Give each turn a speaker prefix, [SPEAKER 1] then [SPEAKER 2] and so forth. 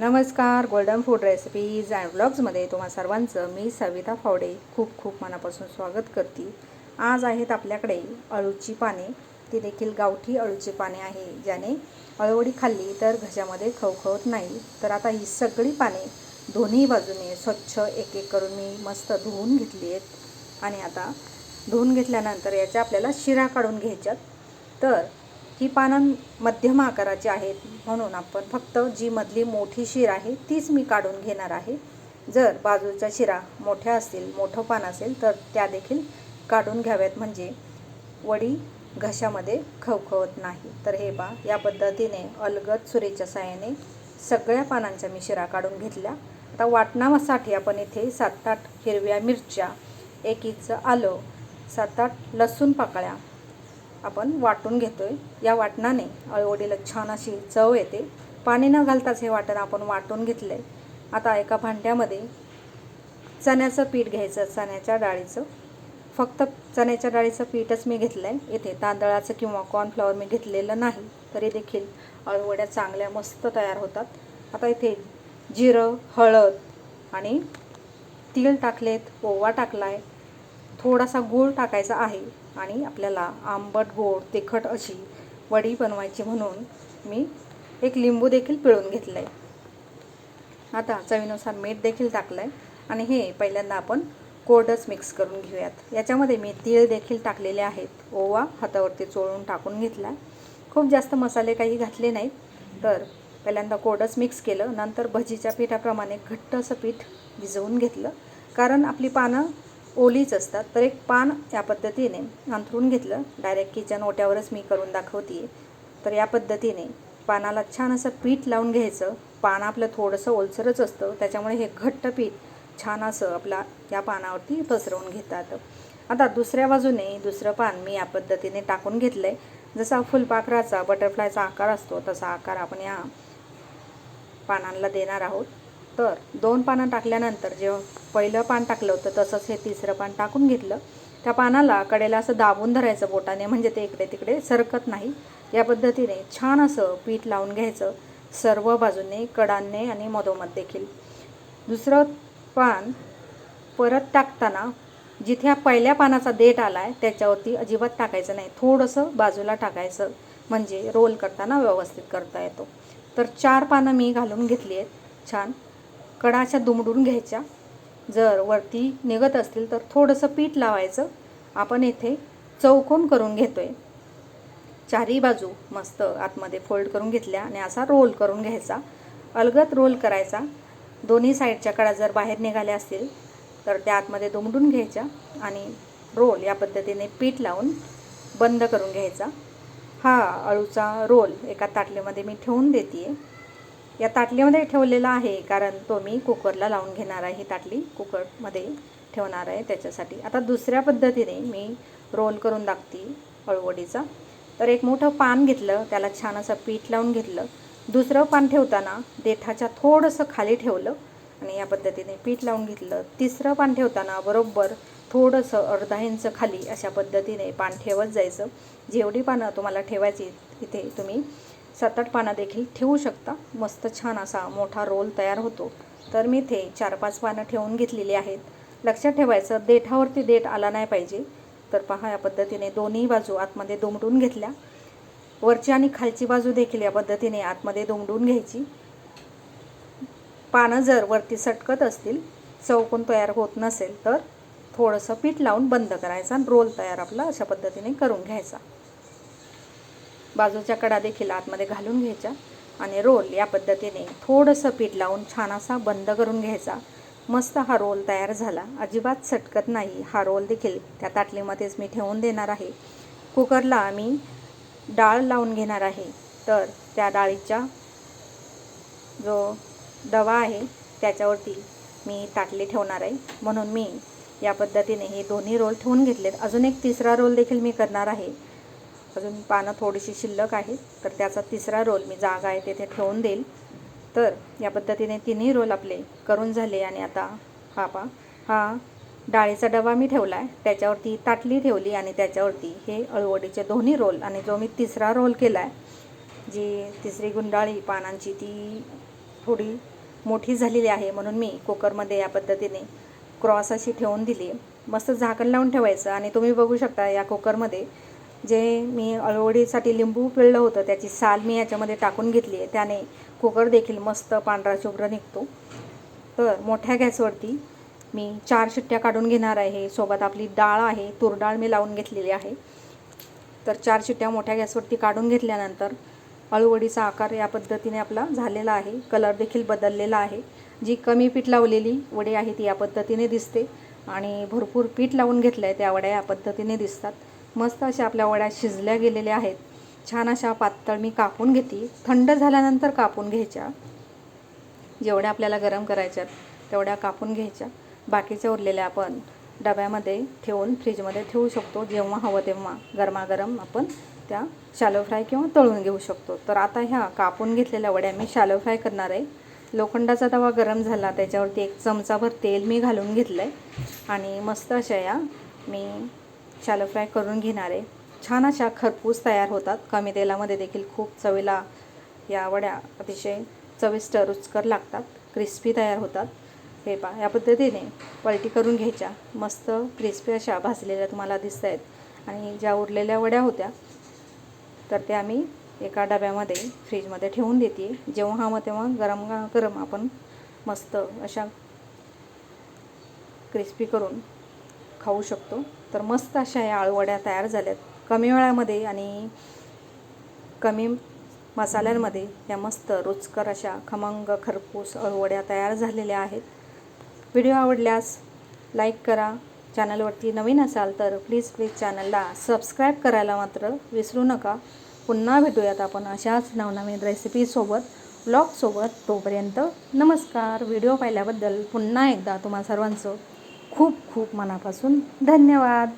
[SPEAKER 1] नमस्कार golden food recipes and ब्लॉग्समध्ये तुम्हा सर्वांचं मी सविता फावडे. खूप खूप मनापासून स्वागत करते. आज आहेत आपल्याकडे अळूची पाने. ती देखील गावठी अळूची पाने आहे ज्याने अळवडी खाल्ली तर घशामध्ये खवखवत नाही. तर आता ही सगळी पाने दोन्ही बाजूने स्वच्छ एक एक करून मी मस्त धुवून घेतली आहेत. आणि आता धुवून घेतल्यानंतर याच्या आपल्याला शिरा काढून घ्यायच्यात. तर ही पानं मध्यम आकाराची आहेत म्हणून आपण फक्त जी मधली मोठी शिर आहे तीच मी काढून घेणार आहे. जर बाजूच्या शिरा मोठ्या असतील मोठं पान असेल तर त्या देखील काढून घ्याव्यात. म्हणजे वडी घशामध्ये खवखवत नाही. तर हे पा या पद्धतीने अलगद सुरीच्या साहाय्याने सगळ्या पानांच्या मी शिरा काढून घेतल्या. आता वाटणामासाठी आपण इथे सात आठ हिरव्या मिरच्या एक इंच आलं सात आठ लसूण पाकळ्या आपण वाटून घेतो आहे या वाटणाने अळवडीला छान अशी चव येते. पाणी न घालताच हे वाटण आपण वाटून घेतलं आहे आता एका भांड्यामध्ये चण्याचं पीठ घ्यायचं चण्याच्या डाळीचं. फक्त चण्याच्या डाळीचं पीठच मी घेतलं आहे इथे तांदळाचं किंवा कॉर्नफ्लॉवर मी घेतलेलं नाही. तरी देखील अळवड्या चांगल्या मस्त तयार होतात. आता इथे जिरं हळद आणि तीळ टाकलेत ओवा टाकला आहे थोडासा गूळ टाकायचा आहे आणि आपल्याला आंबट गोड तिखट अशी वडी बनवायची म्हणून मी एक लिंबू देखील पिळून घेतलं आहे आता चवीनुसार मीठ देखील टाकलं आहे आणि हे पहिल्यांदा आपण कोडच मिक्स करून घेऊयात. याच्यामध्ये मी तीळ देखील टाकलेले आहेत. ओवा हातावरती चोळून टाकून घेतला. खूप जास्त मसाले काही घातले नाहीत. तर पहिल्यांदा कोडच मिक्स केलं. नंतर भजीच्या पिठाप्रमाणे घट्ट असं पीठ भिजवून घेतलं. कारण आपली पानं ओलीच असतात तर एक पान या पद्धतीने अंथरून घेतलं. डायरेक्ट किचन ओट्यावरच मी करून दाखवते तर या पद्धतीने पानाला छान असं पीठ लावून घ्यायचं. पान आपलं थोडंसं ओलसरच असतं त्याच्यामुळे हे घट्ट पीठ छान असं आपला या पानावरती पसरवून घेतात. आता दुसऱ्या बाजूने दुसरं पान मी या पद्धतीने टाकून घेतलं आहे जसा फुलपाखराचा बटरफ्लायचा आकार असतो तसा आकार आपण या पानांना देणार आहोत. तर दोन पानं टाकल्यानंतर जेव्हा पहिलं पान टाकलं होतं तसंच हे तिसरं पान टाकून घेतलं. त्या पानाला कडेला असं दाबून धरायचं बोटाने म्हणजे ते इकडे तिकडे सरकत नाही. या पद्धतीने छान असं पीठ लावून घ्यायचं सर्व बाजूने कडांने आणि मधोमध देखील. दुसरं पान परत टाकताना जिथे हा पहिल्या पानाचा देठ आला आहे त्याच्यावरती अजिबात टाकायचं नाही. थोडंसं बाजूला टाकायचं म्हणजे रोल करताना व्यवस्थित करता येतो. तर चार पानं मी घालून घेतली आहेत छान. कडाच्या दुमडून घ्यायच्या. जर वरती निघत असतील तर थोडंसं पीठ लावायचं. आपण इथे चौकोन करून घेतो आहे चारही बाजू मस्त आतमध्ये फोल्ड करून घेतल्या आणि असा रोल करून घ्यायचा. अलगत रोल करायचा. दोन्ही साईडच्या कडा जर बाहेर निघाल्या असतील तर त्या आतमध्ये दुमडून घ्यायच्या आणि रोल या पद्धतीने पीठ लावून बंद करून घ्यायचा. हा अळूचा रोल एका ताटलीमध्ये मी ठेवून देते आहे या ताटलीमध्ये ठेवलेला आहे कारण तो मी कुकरला लावून घेणार आहे. ही ताटली कुकरमध्ये ठेवणार आहे त्याच्यासाठी. आता दुसऱ्या पद्धतीने मी रोल करून दाखते अळवडीचा तर एक मोठं पान घेतलं त्याला छान असं पीठ लावून घेतलं. दुसरं पान ठेवताना देठाच्या थोडंसं खाली ठेवलं आणि या पद्धतीने पीठ लावून घेतलं. तिसरं पान ठेवताना बरोबर थोडंसं अर्धा इंच खाली अशा पद्धतीने पान ठेवत जायचं. जेवढी पानं तुम्हाला ठेवायची इथे तुम्ही सात आठ पानं देखील ठेवू शकता. मस्त छान असा मोठा रोल तयार होतो. तर मी इथे चार पाच पानं ठेवून घेतलेली आहेत. लक्षात ठेवायचं देठावरती देठ आला नाही पाहिजे. तर पहा या पद्धतीने दोन्ही बाजू आतमध्ये दुमडून घेतल्या. वरची आणि खालची बाजू देखील या पद्धतीने आतमध्ये दुमडून घ्यायची. पानं जर वरती सटकत असतील चौकोन तयार होत नसेल तर थोडंसं पीठ लावून बंद करायचा रोल तयार आपला अशा पद्धतीने करून घ्यायचा. बाजूच्या कडा देखील आतमध्ये घालून घ्यायच्या आणि रोल या पद्धतीने थोडंसं पीठ लावून छान असा बंद करून घ्यायचा. मस्त हा रोल तयार झाला. अजिबात सटकत नाही. हा रोल देखील त्या ताटलीमध्येच मी ठेवून देणार आहे. कुकरला मी डाळ लावून घेणार आहे. तर त्या डाळीच्या जो दवा आहे त्याच्यावरती मी ताटली ठेवणार आहे. म्हणून मी या पद्धतीने हे दोन्ही रोल ठेवून घेतलेत. अजून एक तिसरा रोल देखील मी करणार आहे. अजून पानं थोडीशी शिल्लक आहेत तर त्याचा तिसरा रोल मी जागा आहे तेथे ठेवून देईल. तर या पद्धतीने तिन्ही रोल आपले करून झाले आणि आता हा पा हा डाळीचा डबा मी ठेवला आहे त्याच्यावरती ताटली ठेवली आणि त्याच्यावरती हे अळवडीचे दोन्ही रोल आणि जो मी तिसरा रोल केला आहे जी तिसरी गुंडाळी पानांची ती थोडी मोठी झालेली आहे म्हणून मी कुकरमध्ये या पद्धतीने क्रॉस अशी ठेवून दिली. मस्त झाकण लावून ठेवायचं आणि तुम्ही बघू शकता या कुकरमध्ये जे मी अळवडीसाठी लिंबू पिळलं होतं त्याची साल मी याच्यामध्ये टाकून घेतली आहे. त्याने कुकर देखील मस्त पांढरा शुभ्र निघतो. तर मोठ्या गॅसवरती मी चार शिट्ट्या काढून घेणार आहे. सोबत आपली डाळ आहे तूर डाळ मी लावून घेतलेली आहे. तर चार शिट्ट्या मोठ्या गॅसवरती काढून घेतल्यानंतर अळूवडीचा आकार या पद्धतीने आपला झालेला आहे. कलर देखील बदललेला आहे. जी कमी पीठ लावलेली वडी आहे ती या पद्धतीने दिसते. आणि भरपूर पीठ लावून घेतलं आहे त्या वड्या या पद्धतीने दिसतात. मस्त अशा आपल्या वड्या शिजल्या गेलेल्या आहेत. छान अशा पातळ मी कापून घेते. थंड झाल्यानंतर कापून घ्यायच्या. जेवढ्या आपल्याला गरम करायच्यात तेवढ्या कापून घ्यायच्या. बाकीच्या उरलेल्या आपण डब्यामध्ये ठेवून फ्रीजमध्ये ठेवू शकतो. जेव्हा हवं तेव्हा गरमागरम आपण त्या शालो फ्राय किंवा तळून घेऊ शकतो. तर आता ह्या कापून घेतलेल्या वड्या मी शालो फ्राय करणार आहे. लोखंडाचा तवा गरम झाला त्याच्यावरती एक चमचाभर तेल मी घालून घेतलं आहे आणि मस्त अशा या मी शालो फ्राय करून घेणार आहे. छान अशा खरपूस तयार होतात. कमी तेलामध्ये देखील खूप चवीला या वड्या अतिशय चविष्ट रुचकर लागतात. क्रिस्पी तयार होतात. हे पा या पद्धतीने पलटी करून घ्यायच्या. मस्त क्रिस्पी अशा भाजलेल्या तुम्हाला दिसत आहेत आणि ज्या उरलेल्या वड्या होत्या तर त्या आम्ही एका डब्यामध्ये फ्रीजमध्ये ठेवून देते. जेव्हा हवं तेव्हा गरम गरम आपण मस्त अशा क्रिस्पी करून खाऊ शकतो. तर मस्त अशा या आळूवड्या तयार झाल्यात. कमी वेळामध्ये आणि कमी मसाल्यांमध्ये या मस्त रुचकर अशा खमंग खरपूस अळूवड्या तयार झालेल्या आहेत. व्हिडिओ आवडल्यास लाईक करा. चॅनलवरती नवीन असाल तर प्लीज प्लीज चॅनलला सबस्क्राईब करायला मात्र विसरू नका. पुन्हा भेटूयात आपण अशाच नवनवीन रेसिपीसोबत ब्लॉगसोबत तोपर्यंत नमस्कार. व्हिडिओ पाहिल्याबद्दल पुन्हा एकदा तुम्हा सर्वांचं खूप खूप मनापासून धन्यवाद.